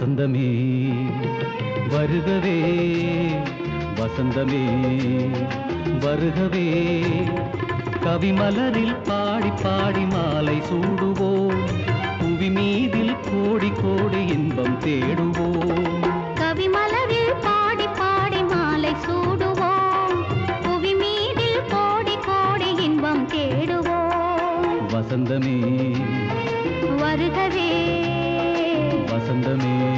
வசந்தமே வருகவே வசந்தமே வருகவே. கவிமலரில் பாடி பாடி மாலை சூடுவோம் புவி மீதில் கோடி கோடி இன்பம் தேடுவோம். கவிமலரில் பாடி பாடி மாலை சூடுவோம் புவி மீதில் கோடி கோடி இன்பம் தேடுவோம். வசந்தமே வருகவே. வசந்தமே.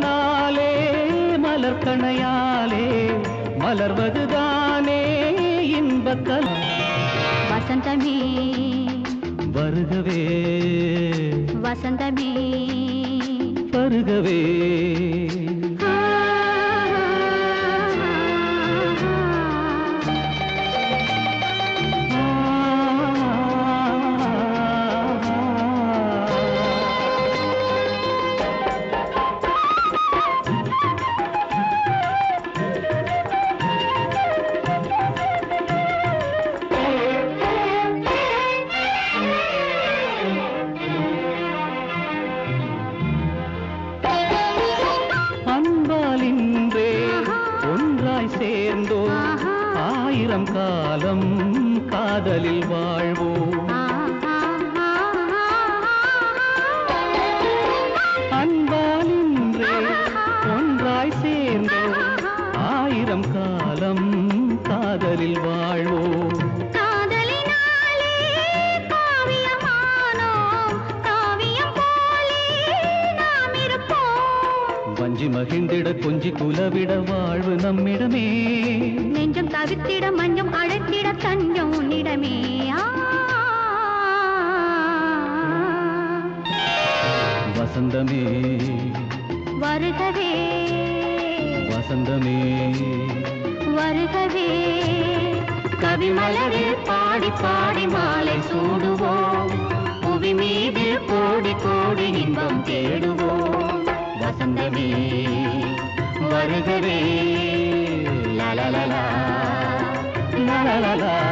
மன்மதனாலே மலர்கணையாலே மலர்வதுதானே இன்பக்கல். வசந்தமே. வருகவே. வசந்தமே. வருகவே. ஆயிரம் காலம் காதலில் வாழ்வோம். வஞ்சி மகிழ்ந்திட கொஞ்சி குலவிட வாழ்வு நம்மிடமே. நெஞ்சம் தவித்திட மஞ்சம் அழைத்திட தஞ்சம் உன்னிடமே. வசந்தமே. வருகவே. வசந்தமே. வருகவே. கவிமலரில் பாடி பாடி மாலை சூடுவோம். la la